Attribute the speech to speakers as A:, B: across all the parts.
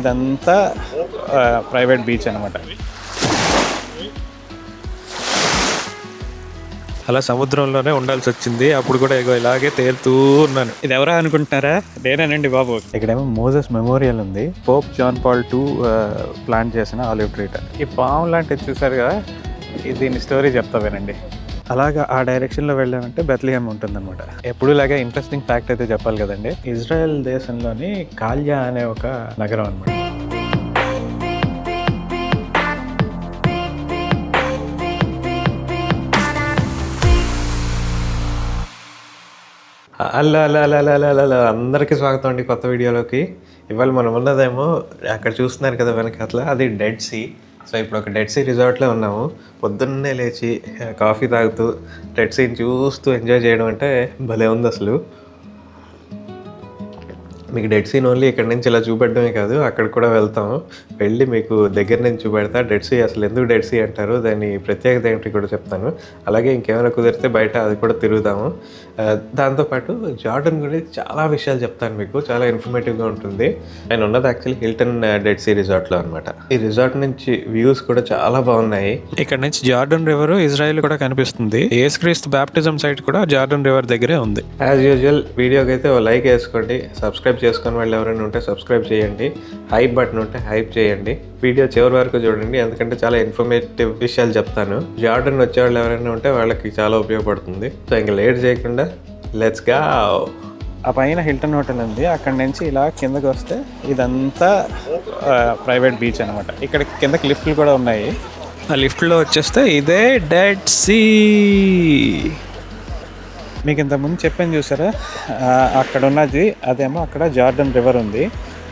A: ఇదంతా private beach అనమాట
B: అలా సముద్రంలోనే ఉండాల్సి వచ్చింది. అప్పుడు కూడా ఇగో ఇలాగే తేలుతూ ఉన్నాను.
A: ఇది ఎవరా అనుకుంటున్నారా నేనేనండి బాబు. ఇక్కడేమో మోజెస్ మెమోరియల్ ఉంది. Pope John Paul two plan చేసిన ఆలివ్ ట్రీట్ ఈ పాము లాంటిది చూసారు కదా? ఇది దీని స్టోరీ చెప్తా వినండి. అలాగా ఆ డైరెక్షన్లో వెళ్ళామంటే బెత్లిహం ఉంటుందన్నమాట. ఎప్పుడు ఇలాగే ఇంట్రెస్టింగ్ ఫ్యాక్ట్ అయితే చెప్పాలి కదండి. ఇజ్రాయెల్ దేశంలోని కాల్యా అనే ఒక నగరం అనమాట
B: అలా అలా అలా అలా అలా అందరికీ స్వాగతం అండి కొత్త వీడియోలోకి. ఇవాళ మనం ఉన్నదేమో అక్కడ చూస్తున్నారు కదా వెనక అట్లా అది డెడ్ సీ సో ఇప్పుడు ఒక డెడ్ సీ రిజార్ట్లో ఉన్నాము. పొద్దున్నే లేచి కాఫీ తాగుతూ డెడ్ సీని చూస్తూ ఎంజాయ్ చేయడం అంటే భలే ఉంది అసలు. మీకు డెడ్ సీన్ ఓన్లీ ఇక్కడ నుంచి ఇలా చూపెట్టడమే కాదు అక్కడ కూడా వెళ్తాం. వెళ్ళి మీకు దగ్గర నుంచి చూపెడతా. డెడ్ సీ అసలు ఎందుకు డెడ్ సీ అంటారు దాని ప్రత్యేకత ఏంటి కూడా చెప్తాను. అలాగే ఇంకేమైనా కుదిరితే బయట అది కూడా తిరుగుదాము. ఆ, దాంతోపాటు జార్డన్ గురించి చాలా విషయాలు చెప్తాను మీకు. చాలా ఇన్ఫర్మేటివ్గా ఉంటుంది. నేను ఉన్నది యాక్చువల్లీ హిల్టన్ డెడ్ సీ రిసార్ట్లో అనమాట ఈ రిసార్ట్ నుంచి వ్యూస్ కూడా చాలా బాగున్నాయి.
A: ఇక్కడ నుంచి జార్డన్ రివర్ ఇజ్రాయెల్ కూడా కనిపిస్తుంది. ఏసుక్రీస్తు బ్యాప్టిజం సైట్ కూడా జార్డన్ రివర్ దగ్గరే ఉంది.
B: యాజ్ యూజువల్ వీడియోకి అయితే ఓ లైక్ వేసుకోండి. సబ్స్క్రైబ్ చేసుకుని వాళ్ళు ఎవరైనా ఉంటే సబ్స్క్రైబ్ చేయండి. హైప్ బటన్ ఉంటే హైప్ చేయండి. వీడియో చివరి వరకు చూడండి. ఎందుకంటే చాలా ఇన్ఫర్మేటివ్ విషయాలు చెప్తాను. జార్డన్ వచ్చే వాళ్ళు ఎవరైనా ఉంటే వాళ్ళకి చాలా ఉపయోగపడుతుంది. సో ఇంకా లేట్ చేయకుండా లెట్స్గా
A: ఆ పైన హిల్టన్ హోటల్ ఉంది. అక్కడ నుంచి ఇలా కిందకి వస్తే ఇదంతా ప్రైవేట్ బీచ్ అనమాట ఇక్కడ కిందకి లిఫ్ట్లు కూడా ఉన్నాయి. ఆ లిఫ్ట్లో వచ్చేస్తే ఇదే డెడ్ సీ మీకు ఇంతకుముందు చెప్పాను చూసారా? అక్కడ ఉన్నది అదేమో అక్కడ జార్డన్ రివర్ ఉంది.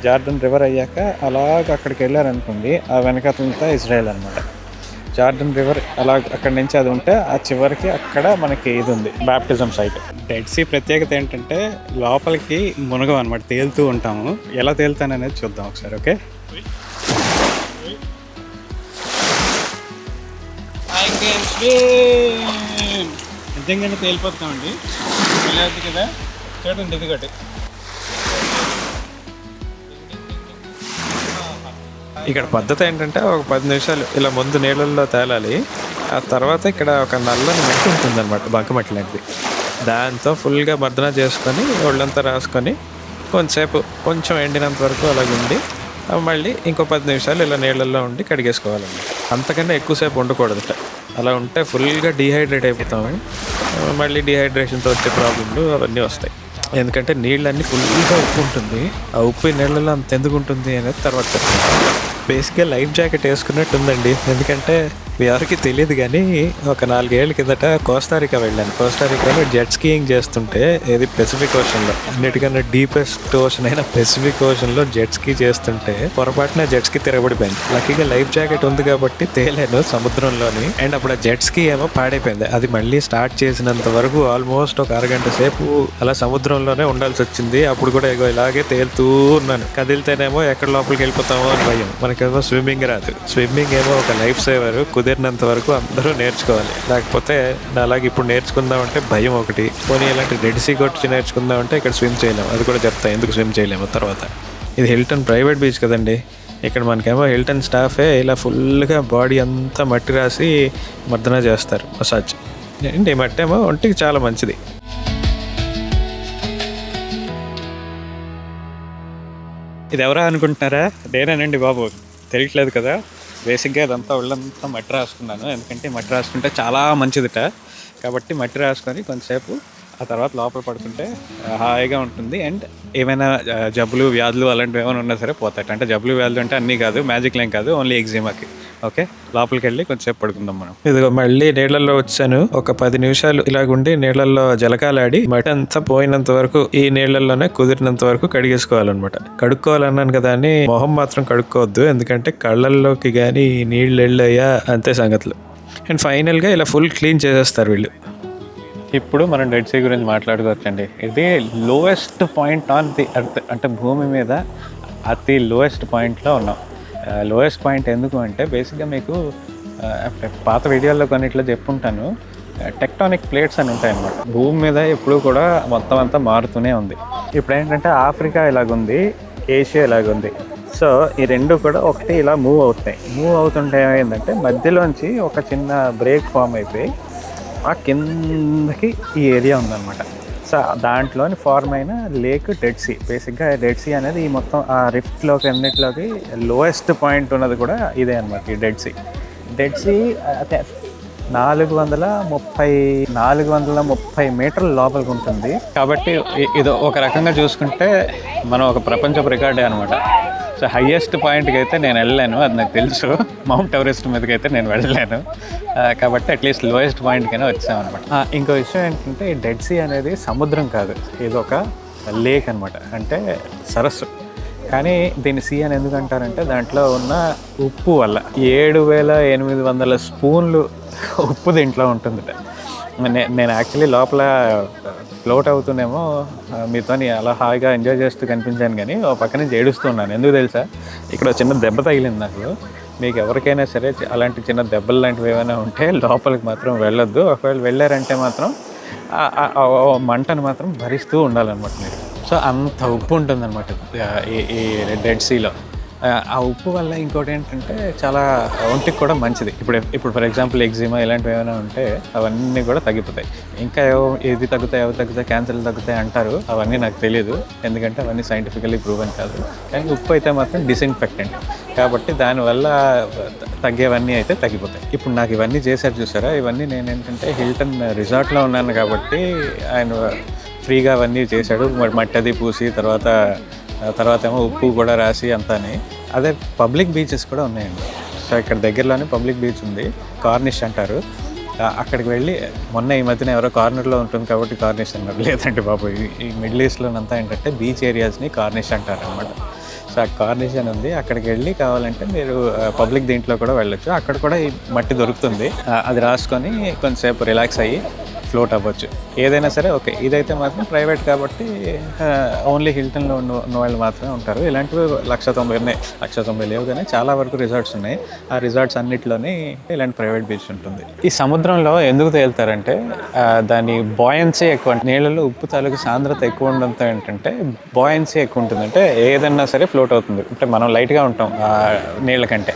A: జార్డన్ రివర్ అయ్యాక అలాగ అక్కడికి వెళ్ళారనుకోండి ఆ వెనకాతలంతా ఇజ్రాయెల్ అనమాట జార్డన్ రివర్ అలా అక్కడ నుంచి అది ఉంటే ఆ చివరికి అక్కడ మనకి ఇది ఉంది బ్యాప్టిజం సైట్. డెడ్ సీ ప్రత్యేకత ఏంటంటే లోపలికి మునగం అనమాట తేలుతూ ఉంటాము. ఎలా తేలుతాను అనేది చూద్దాం ఒకసారి ఓకే? నిజంగానే తేలిపోతామండి. వెళ్ళదు కదా. చూడండి ఇది ఒకటి.
B: ఇక్కడ పద్ధతి ఏంటంటే ఒక పది నిమిషాలు ఇలా ముందు నీళ్ళల్లో తేలాలి. ఆ తర్వాత ఇక్కడ ఒక నల్లని మట్టి ఉంటుంది అనమాట బంకమట్టి లాంటిది. దాంతో ఫుల్గా మర్దన చేసుకొని ఒళ్ళంతా రాసుకొని కొంతసేపు కొంచెం ఎండినంత వరకు అలాగ ఉండి మళ్ళీ ఇంకో పది నిమిషాలు ఇలా నీళ్ళల్లో ఉండి కడిగేసుకోవాలండి. అంతకన్నా ఎక్కువసేపు ఉండకూడదు అలా ఉంటే ఫుల్గా డీహైడ్రేట్ అయిపోతాము. మళ్ళీ డీహైడ్రేషన్తో వచ్చే ప్రాబ్లంలు అవన్నీ వస్తాయి. ఎందుకంటే నీళ్ళన్నీ ఫుల్గా ఉప్పు ఉంటుంది ఆ ఉప్పు నీళ్ళలో అంత ఎందుకు ఉంటుంది అనేది తర్వాత చెప్తాను. బేసిక్గా లైఫ్ జాకెట్ వేసుకున్నట్టు ఉందండి ఎందుకంటే ఎవరికి తెలియదు కానీ ఒక నాలుగేళ్ళ కిందట కోస్తారికా వెళ్ళాను. కోస్తారికాలో జెట్ స్కీయింగ్ చేస్తుంటే ఇది పెసిఫిక్ ఓషన్లో అన్నిటికన్నా డీపెస్ట్ ఓషన్ అయిన పెసిఫిక్ ఓషన్లో జెట్ స్కీ చేస్తుంటే పొరపాటున జెట్ స్కీ తిరగబడిపోయింది. లక్కీగా లైఫ్ జాకెట్ ఉంది కాబట్టి తేలేను సముద్రంలోని. అండ్ అప్పుడు ఆ జెట్ స్కీ ఏమో పాడైపోయింది. అది మళ్ళీ స్టార్ట్ చేసినంత వరకు ఆల్మోస్ట్ ఒక అరగంట సేపు అలా సముద్రంలోనే ఉండాల్సి వచ్చింది. అప్పుడు కూడా ఇగో ఇలాగే తేలుతూ ఉన్నాను. కదిలితేనేమో ఎక్కడ లోపలికి వెళ్ళిపోతామో అని భయం. మనకేమో స్విమ్మింగ్ రాదు. స్విమ్మింగ్ ఏమో ఒక లైఫ్ సేవర్ కుదిరినంత వరకు అందరూ నేర్చుకోవాలి. లేకపోతే అలాగే ఇప్పుడు నేర్చుకుందామంటే భయం ఒకటి. పోనీ ఇలాంటి రెడ్ సీ కొట్టి నేర్చుకుందామంటే ఇక్కడ స్విమ్ చేయలేము అది కూడా చెప్తాను ఎందుకు స్విమ్ చేయలేము? తర్వాత. ఇది హిల్టన్ ప్రైవేట్ బీచ్ కదండి. ఇక్కడ మనకేమో హిల్టన్ స్టాఫే ఇలా ఫుల్గా బాడీ అంతా మట్టి రాసి మర్దన చేస్తారు. మసాజ్. ఏంటి మట్టి ఏమో ఒంటికి చాలా మంచిది.
A: ఇది ఎవరా అనుకుంటున్నారా? నేనేనండి బాబు. తెలియట్లేదు కదా. బేసిక్గా ఇదంతా ఒళ్ళంతా మట్టి రాసుకున్నాను. ఎందుకంటే మట్టి రాసుకుంటే చాలా మంచిదిట. కాబట్టి మట్టి రాసుకొని కొంతసేపు ఆ తర్వాత లోపల పడుతుంటే హాయిగా ఉంటుంది. అండ్ ఏమైనా జబ్బులు వ్యాధులు అలాంటివి ఏమైనా ఉన్నా సరే పోతాయి అంటే జబ్బులు వ్యాధులు అంటే అన్నీ కాదు మ్యాజిక్ లేం కాదు ఓన్లీ ఎగ్జిమాకి ఓకే లోపలికి వెళ్ళి కొంచెంసేపు పడుకుందాం మనం.
B: ఇదిగో మళ్ళీ నీళ్ళల్లో వచ్చాను. ఒక పది నిమిషాలు ఇలాగుండి నీళ్ళల్లో జలకాలాడి మట్టి అంతా పోయినంత వరకు ఈ నీళ్ళల్లోనే కుదిరినంత వరకు కడిగేసుకోవాలన్నమాట. కడుక్కోవాలన్నాను కదా అని మొహం మాత్రం కడుక్కోవద్దు. ఎందుకంటే కళ్ళల్లోకి కానీ నీళ్ళు వెళ్ళయ్యా అంతే సంగతులు. అండ్ ఫైనల్గా ఇలా ఫుల్ క్లీన్ చేసేస్తారు వీళ్ళు.
A: ఇప్పుడు మనం డెడ్ సీ గురించి మాట్లాడుకోవచ్చండి. ఇది lowest point on the earth అంటే భూమి మీద అతి లోయెస్ట్ పాయింట్లో ఉన్నాం. లోయెస్ట్ పాయింట్ ఎందుకు అంటే బేసిక్గా మీకు పాత వీడియోల్లో కొన్నిట్లో చెప్పుంటాను. టెక్టానిక్ ప్లేట్స్ అని ఉంటాయి అన్నమాట భూమి మీద ఎప్పుడూ కూడా మొత్తం అంతా మారుతూనే ఉంది. ఇప్పుడు ఏంటంటే ఆఫ్రికా ఇలాగుంది ఏషియా ఇలాగుంది. సో ఈ రెండు కూడా ఒకటి ఇలా మూవ్ అవుతాయి. మూవ్ అవుతుంటే ఏమైందంటే మధ్యలోంచి ఒక చిన్న బ్రేక్ ఫామ్ అయిపోయి ఆ కిందకి ఈ ఏరియా ఉందన్నమాట. సో దాంట్లోని ఫార్మ్ అయిన లేక్ డెడ్ సీ. బేసిక్గా డెడ్ సీ అనేది ఈ మొత్తం ఆ రిఫ్ట్లోకి అన్నిటిలోకి లోయెస్ట్ పాయింట్ ఉన్నది కూడా ఇదే అనమాట ఈ డెడ్ సీ. డెడ్ సీ నాలుగు వందల ముప్పై నాలుగు వందల ముప్పై మీటర్ల లోపలికి ఉంటుంది. కాబట్టి ఇది ఒక రకంగా చూసుకుంటే మనం ఒక ప్రపంచ రికార్డే అనమాట సో హయ్యెస్ట్ పాయింట్కి అయితే నేను వెళ్ళాను అది నాకు తెలుసు. మౌంట్ ఎవరెస్ట్ మీదకి అయితే నేను వెళ్ళలేను. కాబట్టి అట్లీస్ట్ లోయెస్ట్ పాయింట్కైనా వచ్చామన్నమాట. ఇంకో విషయం ఏంటంటే డెడ్ సీ అనేది సముద్రం కాదు. ఇది ఒక లేక్ అనమాట అంటే సరస్సు. కానీ దీన్ని సీ అని ఎందుకు అంటారంటే దాంట్లో ఉన్న ఉప్పు వల్ల. ఏడు వేల ఎనిమిది వందల స్పూన్లు ఉప్పు దీంట్లో ఉంటుంది నేను యాక్చువల్లీ లోపల ఫ్లోట్ అవుతూనేమో మీతో మీతోని అలా హాయిగా ఎంజాయ్ చేస్తూ కనిపించాను కానీ ఓ పక్క నుంచి ఏడుస్తున్నాను ఎందుకు తెలుసా? ఇక్కడ చిన్న దెబ్బ తగిలింది నాకు. మీకు ఎవరికైనా సరే అలాంటి చిన్న దెబ్బలు లాంటివి ఏమైనా ఉంటే లోపలికి మాత్రం వెళ్ళొద్దు. ఒకవేళ వెళ్ళారంటే మాత్రం మంటను మాత్రం భరిస్తూ ఉండాలన్నమాట మీరు. సో అంత ఉప్పు ఉంటుందన్నమాట. అనమాట ఈ ఈ డెడ్ సీలో ఆ ఉప్పు వల్ల ఇంకోటి ఏంటంటే చాలా ఒంటికి కూడా మంచిది. ఇప్పుడు ఇప్పుడు ఫర్ ఎగ్జాంపుల్ ఎగ్జిమా ఇలాంటివి ఏమైనా ఉంటే అవన్నీ కూడా తగ్గిపోతాయి. ఇంకా ఏవో ఏది తగ్గుతాయి అవి తగ్గుతాయి క్యాన్సర్లు తగ్గుతాయి అంటారు. అవన్నీ నాకు తెలియదు ఎందుకంటే అవన్నీ సైంటిఫికల్లీ ప్రూవెన్ కాదు. కానీ ఉప్పు అయితే మాత్రం డిసిన్ఫెక్టెంట్ కాబట్టి దానివల్ల తగ్గేవన్నీ అయితే తగ్గిపోతాయి. ఇప్పుడు నాకు ఇవన్నీ చేశారు చూసారా? ఇవన్నీ నేను ఏంటంటే హిల్టన్ రిసార్ట్లో ఉన్నాను కాబట్టి ఆయన ఫ్రీగా అవన్నీ చేశాడు. మరి మట్టి అది పూసి తర్వాత తర్వాత ఏమో ఉప్పు కూడా రాసి అంతాని. అదే పబ్లిక్ బీచెస్ కూడా ఉన్నాయండి. సో ఇక్కడ దగ్గరలోనే పబ్లిక్ బీచ్ ఉంది. కార్నిష్ అంటారు. అక్కడికి వెళ్ళి మొన్న ఈ మధ్యన ఎవరో కార్నర్లో ఉంటుంది కాబట్టి కార్నిష్ అన్నారు లేదంటే బాబు. ఈ- మిడిల్ ఈస్ట్లోనంతా ఏంటంటే బీచ్ ఏరియాస్ని కార్నిష్ అంటారు అనమాట సో ఆ కార్నిష్ అని ఉంది. అక్కడికి వెళ్ళి కావాలంటే మీరు పబ్లిక్ దీంట్లో కూడా వెళ్ళొచ్చు. అక్కడ కూడా ఈ మట్టి దొరుకుతుంది. అది రాసుకొని కొంతసేపు రిలాక్స్ అయ్యి ఫ్లోట్ అవ్వచ్చు. ఏదైనా సరే ఓకే ఇదైతే మాత్రం ప్రైవేట్ కాబట్టి ఓన్లీ హిల్టన్లో ఉన్న ఉన్న వాళ్ళు మాత్రమే ఉంటారు. ఇలాంటివి లక్ష తొంభై ఉన్నాయి లక్ష తొంభై లేవు కానీ చాలా వరకు రిసార్ట్స్ ఉన్నాయి. ఆ రిసార్ట్స్ అన్నిటిలోనే ఇలాంటి ప్రైవేట్ బీచ్ ఉంటుంది. ఈ సముద్రంలో ఎందుకు తేలుతారంటే దాని బాయన్సీ ఎక్కువ నీళ్ళలో ఉప్పు తాలూకు సాంద్రత ఎక్కువ ఉండడంతో ఏంటంటే బాయన్సీ ఎక్కువ ఉంటుంది అంటే ఏదన్నా సరే ఫ్లోట్ అవుతుంది. అంటే మనం లైట్గా ఉంటాం నీళ్ళ కంటే.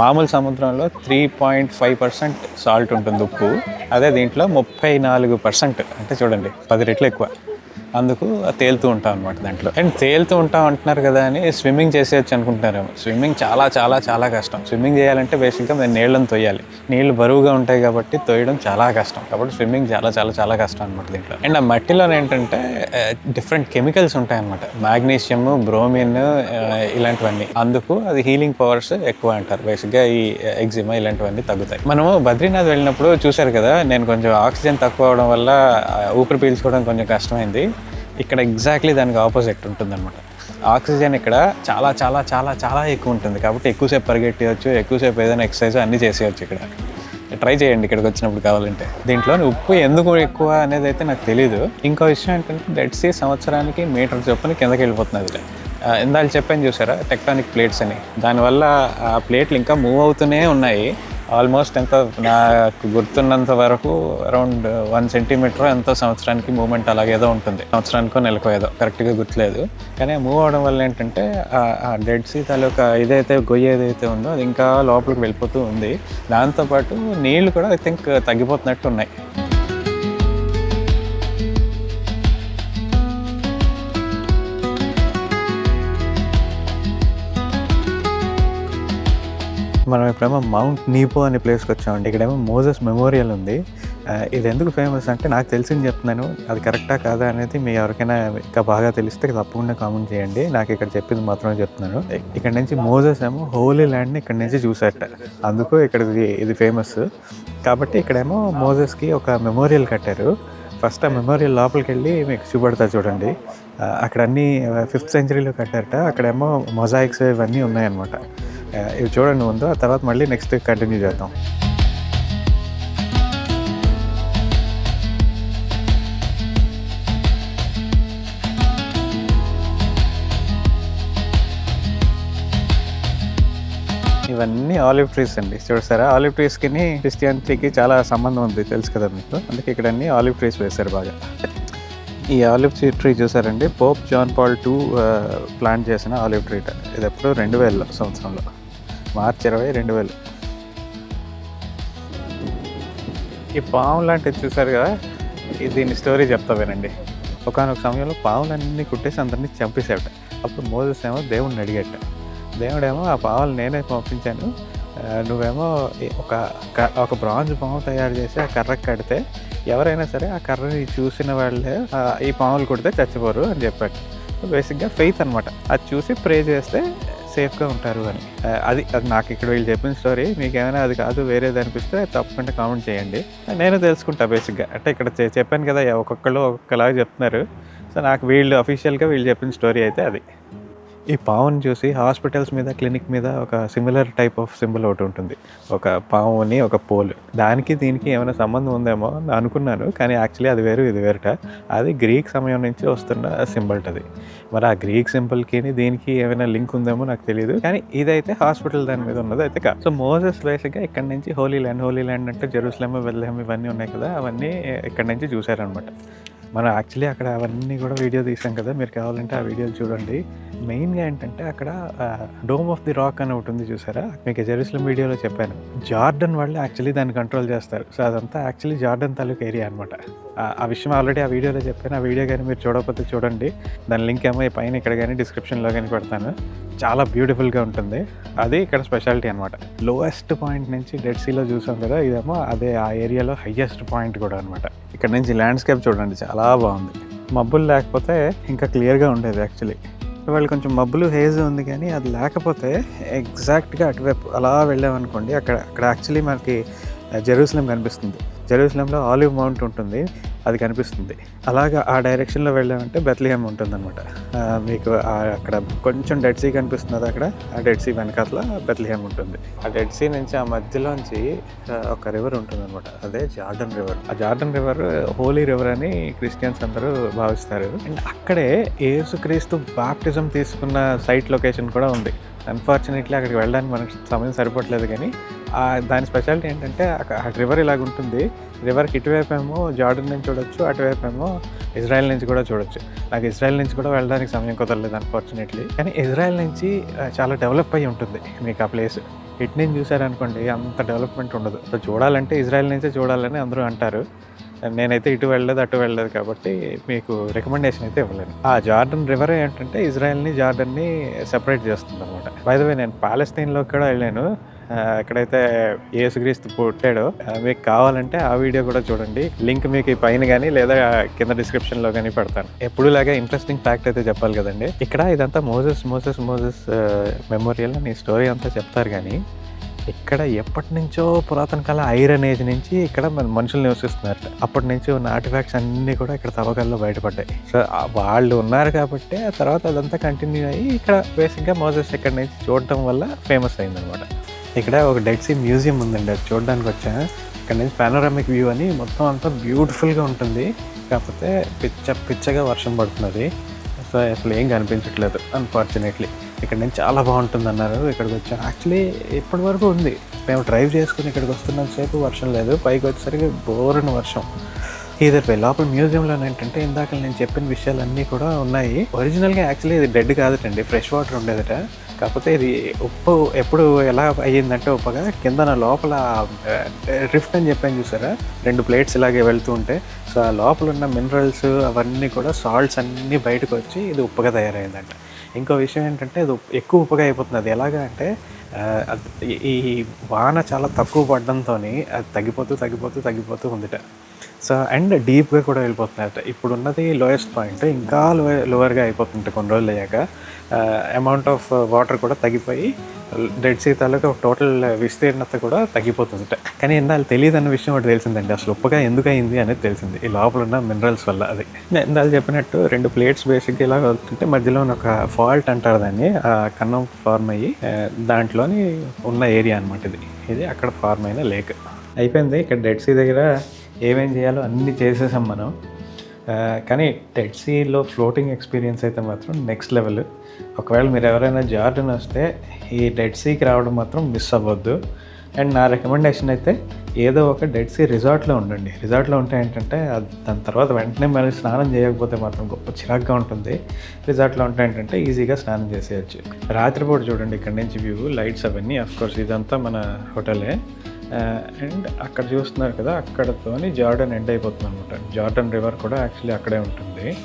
A: మామూలు సముద్రంలో three point five percent salt ఉంటుంది ఉప్పు. అదే దీంట్లో ముప్పై నాలుగు పర్సెంట్ అంటే చూడండి పది రెట్లు ఎక్కువ. అందుకు తేలుతూ ఉంటాం అనమాట దాంట్లో. అండ్ తేలుతూ ఉంటాం అంటున్నారు కదా అని స్విమ్మింగ్ చేసేయచ్చు అనుకుంటున్నారేమో. స్విమ్మింగ్ చాలా చాలా చాలా కష్టం. స్విమ్మింగ్ చేయాలంటే బేసిక్గా మేము నీళ్ళని తొయ్యాలి. నీళ్ళు బరువుగా ఉంటాయి కాబట్టి తొయ్యడం చాలా కష్టం. కాబట్టి స్విమ్మింగ్ చాలా చాలా చాలా కష్టం అనమాట దీంట్లో. అండ్ ఆ మట్టిలో ఏంటంటే డిఫరెంట్ కెమికల్స్ ఉంటాయన్నమాట మ్యాగ్నీషియము బ్రోమిన్ ఇలాంటివన్నీ. అందుకు అది హీలింగ్ పవర్స్ ఎక్కువ అంటారు. బేసిక్గా ఈ ఎగ్జిమా ఇలాంటివన్నీ తగ్గుతాయి. మనము బద్రీనాథ్ వెళ్ళినప్పుడు చూశారు కదా నేను కొంచెం ఆక్సిజన్ తక్కువ అవడం వల్ల ఊపిరి పీల్చుకోవడం కొంచెం కష్టమైంది. ఇక్కడ ఎగ్జాక్ట్లీ దానికి ఆపోజిట్ ఉంటుందన్నమాట. ఆక్సిజన్ ఇక్కడ చాలా చాలా చాలా చాలా ఎక్కువ ఉంటుంది. కాబట్టి ఎక్కువసేపు పరిగెట్టేయచ్చు ఎక్కువసేపు ఏదైనా ఎక్సర్సైజ్ అన్నీ చేసేయచ్చు ఇక్కడ. ట్రై చేయండి ఇక్కడికి వచ్చినప్పుడు కావాలంటే. దీంట్లో ఉప్పు ఎందుకు ఎక్కువ అనేది అయితే నాకు తెలియదు ఇంకో విషయం ఏంటంటే డెడ్ సీ సంవత్సరానికి మీటర్ చొప్పున కిందకి వెళ్ళిపోతున్నది ఇలా. ఇందాక చెప్పాను చూసారా? టెక్టానిక్ ప్లేట్స్ అని. దానివల్ల ఆ ప్లేట్లు ఇంకా మూవ్ అవుతూనే ఉన్నాయి. ఆల్మోస్ట్ ఎంత నాకు గుర్తున్నంత వరకు అరౌండ్ వన్ సెంటీమీటర్ ఎంతో సంవత్సరానికి మూమెంట్ అలాగేదో ఉంటుంది. సంవత్సరానికో నెలకో ఏదో. కరెక్ట్గా గుర్తులేదు. కానీ మూవ్ అవడం వల్ల ఏంటంటే ఆ- డెడ్ సీ తాలూకా ఇదైతే గొయ్యి ఏదైతే ఉందో అది ఇంకా లోపలికి వెళ్ళిపోతూ ఉంది. దాంతోపాటు నీళ్ళు కూడా ఐ థింక్ తగ్గిపోతున్నట్టు ఉన్నాయి. మనం ఇప్పుడేమో మౌంట్ నీపో అనే ప్లేస్కి వచ్చామండి ఇక్కడేమో మోజెస్ మెమోరియల్ ఉంది. ఇది ఎందుకు ఫేమస్ అంటే నాకు తెలిసింది చెప్తున్నాను అది కరెక్టా కాదా అనేది మీ ఎవరికైనా ఇంకా బాగా తెలిస్తే తప్పకుండా కామెంట్ చేయండి. నాకు ఇక్కడ చెప్పింది మాత్రమే చెప్తున్నాను. ఇక్కడ నుంచి మోజెస్ ఏమో హోలీ ల్యాండ్ని ఇక్కడ నుంచి చూసేట అందుకు ఇక్కడ ఇది ఫేమస్ కాబట్టి ఇక్కడేమో మోజెస్కి ఒక మెమోరియల్ కట్టారు. ఫస్ట్ ఆ మెమోరియల్ లోపలికి వెళ్ళి మీకు చూపెడతా చూడండి. అక్కడ అన్ని ఫిఫ్త్ సెంచరీలో కట్టారట. అక్కడేమో మొజాయిక్స్ ఇవన్నీ ఉన్నాయన్నమాట. ఇవి చూడండి ముందు ఆ తర్వాత మళ్ళీ నెక్స్ట్ కంటిన్యూ చేద్దాం. ఇవన్నీ ఆలివ్ ట్రీస్ అండి. చూసారా? ఆలివ్ ట్రీస్కి క్రిస్టియానిటీకి చాలా సంబంధం ఉంది తెలుసు కదా మీకు? అందుకే ఇక్కడ అన్ని ఆలివ్ ట్రీస్ వేశారు బాగా. ఈ ఆలివ్ ట్రీ చూసారండి? Pope John Paul two plant చేసిన ఆలివ్ ట్రీ ఇది ఎప్పుడు రెండు వేల సంవత్సరంలో. మార్చి ఇరవై రెండు వేలు. ఈ పాము లాంటిది చూసారు కదా? ఇది దీని స్టోరీ చెప్తా వినండి. ఒకనొక సమయంలో పావులన్నీ కుట్టేసి అందరినీ చంపేసేట. అప్పుడు మోజస్ ఏమో దేవుడిని అడిగట. దేవుడేమో ఆ పావులు నేనే పంపించాను. నువ్వేమో ఒక ఒక బ్రాంజ్ పాము తయారు చేసి ఆ కర్రకు కడితే ఎవరైనా సరే ఆ కర్రని చూసిన వాళ్ళే ఈ పాములు కుడితే చచ్చిపోరు అని చెప్పాడు. బేసిక్గా ఫెయిత్ అనమాట అది చూసి ప్రే చేస్తే సేఫ్గా ఉంటారు అని. అది అది నాకు ఇక్కడ వీళ్ళు చెప్పిన స్టోరీ. మీకు ఏమైనా అది కాదు వేరేది అనిపిస్తే తప్పకుండా కామెంట్ చేయండి. నేను తెలుసుకుంటా బేసిక్గా. అంటే ఇక్కడ చెప్పాను కదా ఒక్కొక్కళ్ళు ఒక్కొక్కలాగా చెప్తున్నారు. సో నాకు వీళ్ళు అఫీషియల్గా వీళ్ళు చెప్పిన స్టోరీ అయితే అది. ఈ పావుని చూసి హాస్పిటల్స్ మీద క్లినిక్ మీద ఒక సిమిలర్ టైప్ ఆఫ్ సింబల్ ఒకటి ఉంటుంది. ఒక పావుని ఒక పోల్. దానికి దీనికి ఏమైనా సంబంధం ఉందేమో అని అనుకున్నాను కానీ యాక్చువల్లీ అది వేరు ఇది వేరుట. అది గ్రీక్ సమయం నుంచి వస్తున్న సింబల్ అది మరి ఆ గ్రీక్ సింబల్కి దీనికి ఏమైనా లింక్ ఉందేమో నాకు తెలియదు కానీ ఇదైతే హాస్పిటల్ దాని మీద ఉన్నది అయితే కాదు. సో మోసెస్ బేసిక్గా ఇక్కడ నుంచి హోలీ ల్యాండ్ హోలీ ల్యాండ్ అంటే జెరూసలేం వెళ్ళలేం ఇవన్నీ ఉన్నాయి కదా అవన్నీ ఇక్కడ నుంచి చూసారనమాట మనం యాక్చువల్లీ అక్కడ అవన్నీ కూడా వీడియో తీసాం కదా మీరు కావాలంటే ఆ వీడియోలు చూడండి. మెయిన్గా ఏంటంటే అక్కడ డోమ్ ఆఫ్ ది రాక్ అని ఒకటి ఉంది చూసారా? మీకు జెరూసలం వీడియోలో చెప్పాను. జార్డన్ వాళ్ళు యాక్చువల్లీ దాన్ని కంట్రోల్ చేస్తారు. సో అదంతా యాక్చువల్లీ జార్డన్ తాలూకు ఏరియా అనమాట ఆ విషయం ఆల్రెడీ ఆ వీడియోలో చెప్పాను. ఆ వీడియో కానీ మీరు చూడకపోతే చూడండి. దాని లింక్ ఏమో పైన ఇక్కడ కానీ డిస్క్రిప్షన్లో కానీ పెడతాను. చాలా బ్యూటిఫుల్గా ఉంటుంది. అది ఇక్కడ స్పెషాలిటీ అనమాట లోయెస్ట్ పాయింట్ నుంచి డెడ్ సీలో చూసాం కదా ఇదేమో అదే ఆ ఏరియాలో హయ్యెస్ట్ పాయింట్ కూడా అనమాట ఇక్కడ నుంచి ల్యాండ్స్కేప్ చూడండి చాలా బాగుంది. మబ్బులు లేకపోతే ఇంకా క్లియర్గా ఉండేది యాక్చువల్లీ వాళ్ళు కొంచెం మబ్బులు హేజ్ ఉంది కానీ అది లేకపోతే ఎగ్జాక్ట్గా అటువైపు అలా వెళ్ళామనుకోండి అక్కడ అక్కడ యాక్చువల్లీ మనకి జెరూసలం కనిపిస్తుంది. జెరూసలంలో ఆలివ్ మౌంట్ ఉంటుంది అది కనిపిస్తుంది. అలాగా ఆ డైరెక్షన్లో వెళ్ళామంటే బెత్లిహేమ్ ఉంటుంది అనమాట మీకు అక్కడ కొంచెం డెడ్ సీ కనిపిస్తుంది అక్కడ ఆ డెడ్ సీ వెనకాతల బెత్లిహేమ్ ఉంటుంది. ఆ డెడ్ సీ నుంచి ఆ మధ్యలోంచి ఒక రివర్ ఉంటుంది అనమాట అదే జార్డన్ రివర్. ఆ జార్డన్ రివర్ హోలీ రివర్ అని క్రిస్టియన్స్ అందరూ భావిస్తారు. అండ్ అక్కడే యేసుక్రీస్తు బాప్టిజం తీసుకున్న సైట్ లొకేషన్ కూడా ఉంది. అన్ఫార్చునేట్లీ అక్కడికి వెళ్ళడానికి మనకి సమయం సరిపోవట్లేదు కానీ దాని స్పెషాలిటీ ఏంటంటే ఆ రివర్ ఇలాగ ఉంటుంది. రివర్కి ఇటువైపు ఏమో జార్డన్ నుంచి చూడొచ్చు అటువైపు ఏమో ఇజ్రాయెల్ నుంచి కూడా చూడొచ్చు. నాకు ఇజ్రాయెల్ నుంచి కూడా వెళ్ళడానికి సమయం కుదరలేదు అన్ఫార్చునేట్లీ కానీ ఇజ్రాయెల్ నుంచి చాలా డెవలప్ అయ్యి ఉంటుంది మీకు ఆ ప్లేస్ ఇటు నుంచి చూసారనుకోండి అంత డెవలప్మెంట్ ఉండదు. సో చూడాలంటే ఇజ్రాయెల్ నుంచే చూడాలని అందరూ అంటారు. నేనైతే ఇటు వెళ్ళలేదు అటు వెళ్ళలేదు కాబట్టి మీకు రికమెండేషన్ అయితే ఇవ్వలేను. ఆ జార్డన్ రివర్ ఏంటంటే ఇజ్రాయెల్ని జార్డన్ని సెపరేట్ చేస్తుంది అనమాట బైదవే నేను పాలస్తీన్లో కూడా వెళ్ళాను. ఎక్కడైతే యేసుక్రీస్తు పుట్టాడో మీకు కావాలంటే ఆ వీడియో కూడా చూడండి. లింక్ మీకు పైన కానీ లేదా కింద డిస్క్రిప్షన్లో లో కానీ పెడతాను. ఎప్పుడు లాగా ఇంట్రెస్టింగ్ ఫ్యాక్ట్ అయితే చెప్పాలి కదండి. ఇక్కడ ఇదంతా మోజెస్ మోజెస్ మోజెస్ మెమోరియల్ అని స్టోరీ అంతా చెప్తారు కానీ ఇక్కడ ఎప్పటి నుంచో పురాతన కాలం ఐరన్ ఏజ్ నుంచి ఇక్కడ మన మనుషులు నివసిస్తున్నారు. అప్పటి నుంచి ఉన్న ఆర్టిఫాక్ట్స్ అన్నీ కూడా ఇక్కడ తవ్వకాల్లో బయటపడ్డాయి. సో వాళ్ళు ఉన్నారు కాబట్టి ఆ తర్వాత అదంతా కంటిన్యూ అయ్యి ఇక్కడ బేసిక్గా మోజెస్ ఇక్కడ నుంచి చూడటం వల్ల ఫేమస్ అయిందనమాట ఇక్కడ ఒక డెడ్ సీ మ్యూజియం ఉందండి అది చూడడానికి వచ్చా ఇక్కడ నుంచి పానోరామిక్ వ్యూ అని మొత్తం అంతా బ్యూటిఫుల్గా ఉంటుంది. కాకపోతే పిచ్చ పిచ్చగా వర్షం పడుతున్నది. సో అసలు ఏం కనిపించట్లేదు అన్ఫార్చునేట్లీ ఇక్కడ నేను చాలా బాగుంటుంది అన్నారు ఇక్కడికి వచ్చాను. యాక్చువల్లీ ఇప్పటి వరకు ఉంది. మేము డ్రైవ్ చేసుకుని ఇక్కడికి వస్తున్నంత సేపు వర్షం లేదు. పైకి వచ్చేసరికి బోరున వర్షం. ఈదర్ లోపల మ్యూజియంలో ఏంటంటే ఇందాక నేను చెప్పిన విషయాలన్నీ కూడా ఉన్నాయి. ఒరిజినల్గా యాక్చువల్లీ ఇది డెడ్ కాదటండి ఫ్రెష్ వాటర్ ఉండేదట. కాకపోతే ఇది ఉప్పు ఎప్పుడు ఎలా అయ్యిందంటే ఉప్పగా కిందన లోపల రిఫ్ట్ అని చెప్పాను చూసారా? రెండు ప్లేట్స్ ఇలాగే వెళ్తూ ఉంటే. సో ఆ లోపల ఉన్న మినరల్స్ అవన్నీ కూడా సాల్ట్స్ అన్నీ బయటకు వచ్చి ఇది ఉప్పగా తయారైందంట. ఇంకో విషయం ఏంటంటే అది ఎక్కువ ఉప్పగా అయిపోతుంది. అది ఎలాగా అంటే ఈ- వాన చాలా తక్కువ పడడంతో అది తగ్గిపోతూ తగ్గిపోతూ తగ్గిపోతూ ఉందిట. సో అండ్ డీప్గా కూడా వెళ్ళిపోతున్నారట ఇప్పుడు ఉన్నది లోయెస్ట్ పాయింట్. ఇంకా లో లోవర్గా అయిపోతుంట కొన్ని రోజులు అయ్యాక. అమౌంట్ ఆఫ్ వాటర్ కూడా తగ్గిపోయి డెడ్ సీ తాలూకా టోటల్ విస్తీర్ణత కూడా తగ్గిపోతుందట. కానీ ఇందాలు తెలియదు అన్న విషయం ఒకటి తెలిసిందండి. అసలు ఉప్పగా ఎందుకు అయింది అనేది తెలిసింది. ఈ లోపల ఉన్న మినరల్స్ వల్ల అది. నేను ఇందాలు చెప్పినట్టు రెండు ప్లేట్స్ బేసిక్గా ఇలా వెళ్తుంటే మధ్యలో ఒక ఫాల్ట్ అంటారు దాన్ని. ఆ కన్నం ఫార్మ్ అయ్యి దాంట్లోని ఉన్న ఏరియా అనమాట ఇది. ఇది అక్కడ ఫార్మ్ అయిన లేక్ అయిపోయింది. ఇక్కడ డెడ్ సీ దగ్గర ఏమేం చేయాలో అన్నీ చేసేసాం మనం. కానీ డెడ్ సీలో ఫ్లోటింగ్ ఎక్స్పీరియన్స్ అయితే మాత్రం నెక్స్ట్ లెవెల్ ఒకవేళ మీరు ఎవరైనా జార్డన్ వస్తే ఈ డెడ్ సీకి రావడం మాత్రం మిస్ అవ్వద్దు. అండ్ నా రికమెండేషన్ అయితే ఏదో ఒక డెడ్ సీ రిసార్ట్లో ఉండండి. రిజార్ట్లో ఉంటే ఏంటంటే దాని తర్వాత వెంటనే మరి స్నానం చేయకపోతే మాత్రం గొప్ప చిరాగ్గా ఉంటుంది. రిజార్ట్లో ఉంటే ఏంటంటే ఈజీగా స్నానం చేసేయచ్చు. రాత్రిపూట చూడండి ఇక్కడ నుంచి వ్యూ లైట్స్ అవన్నీ అఫ్కోర్స్ ఇదంతా మన హోటలే అండ్ అక్కడ చూస్తున్నారు కదా అక్కడతోని జార్డన్ ఎండ్ అయిపోతుంది అనమాట జార్డన్ రివర్ కూడా యాక్చువల్లీ అక్కడే ఉంటుంది.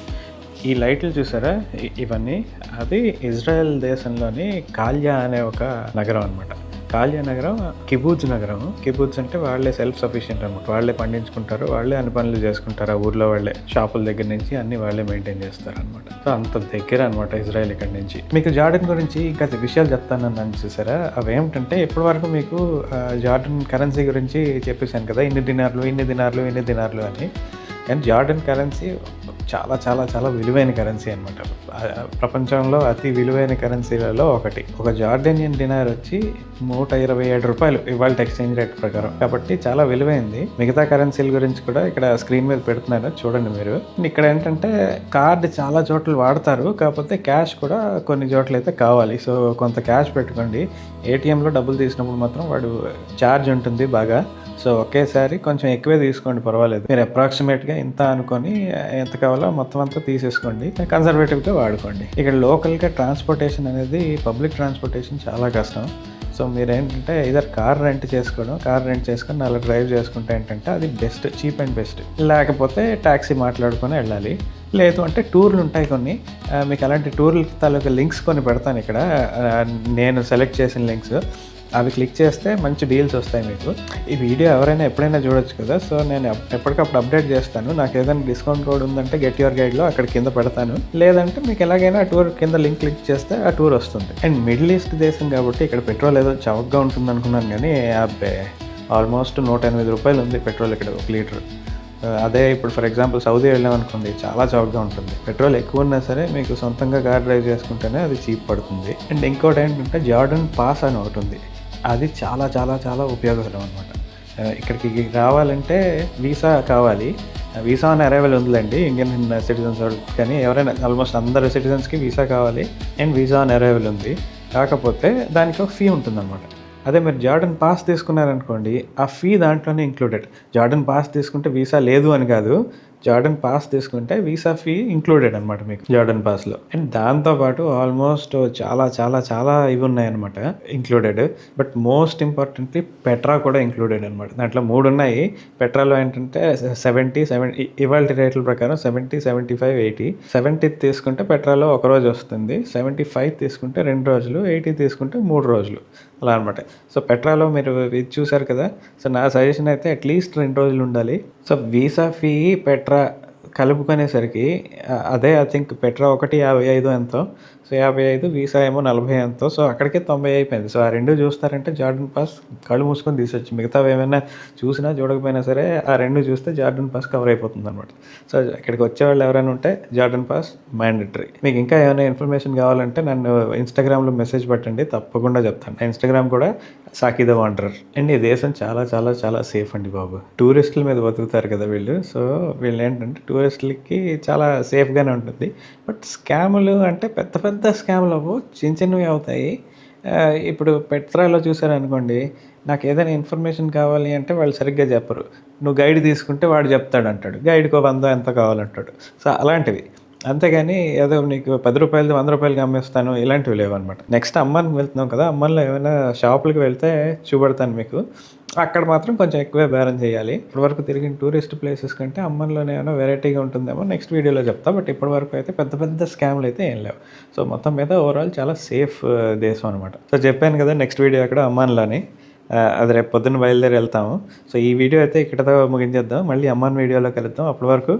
A: ఈ లైట్లు చూసారా? ఇవన్నీ. అది ఇజ్రాయెల్ దేశంలోని కాల్యా అనే ఒక నగరం అనమాట కాల్యా నగరం కిబూజ్ నగరం. కిబూజ్ అంటే వాళ్ళే సెల్ఫ్ సఫిషియెంట్ అనమాట వాళ్ళే పండించుకుంటారు వాళ్ళే అన్ని పనులు చేసుకుంటారు. ఆ ఊర్లో వాళ్ళే షాపుల దగ్గర నుంచి అన్ని వాళ్ళే మెయింటైన్ చేస్తారు అనమాట సో అంత దగ్గర అనమాట ఇజ్రాయెల్ ఇక్కడ నుంచి. మీకు జార్డన్ గురించి ఇంకా విషయాలు చెప్తానన్నాను చూసారా? అవి ఏమిటంటే ఇప్పటి వరకు మీకు జార్డన్ కరెన్సీ గురించి చెప్పేశాను కదా. ఇన్ని దినార్లు ఇన్ని దినార్లు ఇన్ని దినార్లు అని. కానీ జార్డన్ కరెన్సీ చాలా చాలా చాలా విలువైన కరెన్సీ అనమాట ప్రపంచంలో అతి విలువైన కరెన్సీలలో ఒకటి. ఒక జార్డేనియన్ డినార్ వచ్చి నూట ఇరవై ఏడు రూపాయలు ఇవాళ ఎక్స్చేంజ్ రేట్ ప్రకారం. కాబట్టి చాలా విలువైంది. మిగతా కరెన్సీల గురించి కూడా ఇక్కడ స్క్రీన్ మీద పెడుతున్నారు చూడండి మీరు. ఇక్కడ ఏంటంటే కార్డ్ చాలా చోట్ల వాడతారు. కాకపోతే క్యాష్ కూడా కొన్ని చోట్ల అయితే కావాలి. సో కొంత క్యాష్ పెట్టుకోండి. ఏటీఎంలో డబ్బులు తీసినప్పుడు మాత్రం వాడు ఛార్జ్ ఉంటుంది బాగా. సో ఒకేసారి కొంచెం ఎక్కువే తీసుకోండి పర్వాలేదు. మీరు అప్రాక్సిమేట్గా ఇంత అనుకొని ఎంత కావాలో మొత్తం అంతా తీసేసుకోండి. కన్సర్వేటివ్గా వాడుకోండి. ఇక్కడ లోకల్గా ట్రాన్స్పోర్టేషన్ అనేది పబ్లిక్ ట్రాన్స్పోర్టేషన్ చాలా కష్టం. సో మీరు ఏంటంటే ఇదర్ కార్ రెంట్ చేసుకోవడం కార్ రెంట్ చేసుకొని అలా డ్రైవ్ చేసుకుంటే ఏంటంటే అది బెస్ట్ చీప్ అండ్ బెస్ట్ లేకపోతే ట్యాక్సీ మాట్లాడుకొని వెళ్ళాలి. లేదు అంటే టూర్లు ఉంటాయి కొన్ని. మీకు అలాంటి టూర్ల తాలూకా లింక్స్ కొన్ని పెడతాను ఇక్కడ. నేను సెలెక్ట్ చేసిన లింక్స్ అవి క్లిక్ చేస్తే మంచి డీల్స్ వస్తాయి మీకు. ఈ వీడియో ఎవరైనా ఎప్పుడైనా చూడొచ్చు కదా సో నేను ఎప్పటికప్పుడు అప్డేట్ చేస్తాను. నాకు ఏదైనా డిస్కౌంట్ కోడ్ ఉందంటే గెట్ యువర్ గైడ్లో అక్కడ కింద పెడతాను. లేదంటే మీకు ఎలాగైనా ఆ టూర్ కింద లింక్ క్లిక్ చేస్తే ఆ టూర్ వస్తుంది. అండ్ మిడిల్ ఈస్ట్ దేశం కాబట్టి ఇక్కడ పెట్రోల్ ఏదో చౌకగా ఉంటుంది అనుకున్నాను కానీ అబ్బే ఆల్మోస్ట్ నూట ఎనిమిది రూపాయలు ఉంది పెట్రోల్ ఇక్కడ ఒక లీటర్. అదే ఇప్పుడు ఫర్ ఎగ్జాంపుల్ సౌదీ వెళ్ళాం అనుకోండి చాలా చౌకగా ఉంటుంది. పెట్రోల్ ఎక్కువ ఉన్నా సరే మీకు సొంతంగా కార్ డ్రైవ్ చేసుకుంటేనే అది చీప్ పడుతుంది. అండ్ ఇంకోటి ఏంటంటే జార్డన్ పాస్ అని ఒకటి ఉంది. అది చాలా చాలా చాలా ఉపయోగకరం అనమాట ఇక్కడికి రావాలంటే వీసా కావాలి. వీసా ఆన్ అరైవల్ ఉందిలేండి ఇండియన్ సిటిజన్స్ కానీ ఎవరైనా ఆల్మోస్ట్ అందరు సిటిజన్స్కి వీసా కావాలి అండ్ వీసా ఆన్ అరైవల్ ఉంది. కాకపోతే దానికి ఒక ఫీ ఉంటుందన్నమాట. అదే మీరు జార్డన్ పాస్ తీసుకున్నారనుకోండి ఆ ఫీ దాంట్లోనే ఇంక్లూడెడ్ జార్డన్ పాస్ తీసుకుంటే వీసా లేదు అని కాదు జార్డన్ పాస్ తీసుకుంటే వీసా ఫీ ఇంక్లూడెడ్ అనమాట మీకు. జార్డన్ పాస్లో అండ్ దాంతోపాటు ఆల్మోస్ట్ చాలా చాలా చాలా ఇవి ఉన్నాయన్నమాట included but most importantly Petra కూడా ఇంక్లూడెడ్ అనమాట దాంట్లో మూడు ఉన్నాయి. పెట్రాలో ఏంటంటే సెవెంటీ సెవెన్ ఇవాళ రేట్ల ప్రకారం seventy seventy five eighty seventy తీసుకుంటే పెట్రాలో ఒక రోజు వస్తుంది. సెవెంటీ ఫైవ్ తీసుకుంటే రెండు రోజులు ఎయిటీ తీసుకుంటే మూడు రోజులు. అలా అనమాట సో పెట్రాలో మీరు ఇది చూసారు కదా? సో నా సజెషన్ అయితే అట్లీస్ట్ రెండు రోజులు ఉండాలి. సో వీసా ఫీ పెట్రా కలుపుకునేసరికి అదే ఐ థింక్ పెట్రా ఒకటి యాభై ఐదు ఎంతో. సో యాభై ఐదు వీసా ఏమో నలభై ఎంతో. సో అక్కడికే తొంభై అయిపోయింది. సో ఆ రెండు చూస్తారంటే జార్డన్ పాస్ కళ్ళు మూసుకొని తీసొచ్చు. మిగతావి ఏమైనా చూసినా చూడకపోయినా సరే ఆ రెండు చూస్తే జార్డన్ పాస్ కవర్ అయిపోతుంది అనమాట సో ఇక్కడికి వచ్చేవాళ్ళు ఎవరైనా ఉంటే జార్డన్ పాస్ మ్యాండటరీ. మీకు ఇంకా ఏమైనా ఇన్ఫర్మేషన్ కావాలంటే నన్ను ఇన్స్టాగ్రామ్లో మెసేజ్ పెట్టండి. తప్పకుండా చెప్తాను. ఇన్స్టాగ్రామ్ కూడా సాకిద వాండరర్. అండ్ ఈ దేశం చాలా చాలా చాలా సేఫ్ అండి బాబు. టూరిస్టుల మీద బతుకుతారు కదా వీళ్ళు. సో వీళ్ళు ఏంటంటే టూరిస్టులకి చాలా సేఫ్గానే ఉంటుంది. బట్ స్కాములు అంటే పెద్ద పెద్ద స్కాములు అవ్వు. చిన్న చిన్నవి అవుతాయి. ఇప్పుడు పెట్రాలో చూసారనుకోండి నాకు ఏదైనా ఇన్ఫర్మేషన్ కావాలి అంటే వాళ్ళు సరిగ్గా చెప్పరు. నువ్వు గైడ్ తీసుకుంటే వాడు చెప్తాడు అంటాడు గైడ్కి వంద ఎంత కావాలంటాడు. సో అలాంటివి. అంతేగాని ఏదో నీకు పది రూపాయలది వంద రూపాయలకి అమ్మేస్తాను ఇలాంటివి లేవన్నమాట. నెక్స్ట్ అమ్మానికి వెళ్తున్నాం కదా అమ్మన్లో ఏమైనా షాపులకి వెళ్తే చూపెడతాను మీకు. అక్కడ మాత్రం కొంచెం ఎక్కువే బేరం చేయాలి. ఇప్పటివరకు తిరిగిన టూరిస్ట్ ప్లేసెస్ కంటే అమ్మన్లోనే ఏమైనా వెరైటీగా ఉంటుందేమో నెక్స్ట్ వీడియోలో చెప్తా. బట్ ఇప్పటివరకు అయితే పెద్ద పెద్ద స్కామ్లు అయితే ఏం లేవు. సో మొత్తం మీద ఓవరాల్ చాలా సేఫ్ uh, దేశం అనమాట సో చెప్పాను కదా నెక్స్ట్ వీడియో అక్కడ అమ్మాన్లోని. Uh, అది రేపు పొద్దున్న బయలుదేరి వెళ్తాము. సో ఈ వీడియో అయితే ఇక్కడతో ముగించేద్దాం. మళ్ళీ అమ్మాన్ వీడియోలో కలుద్దాం. అప్పటి వరకు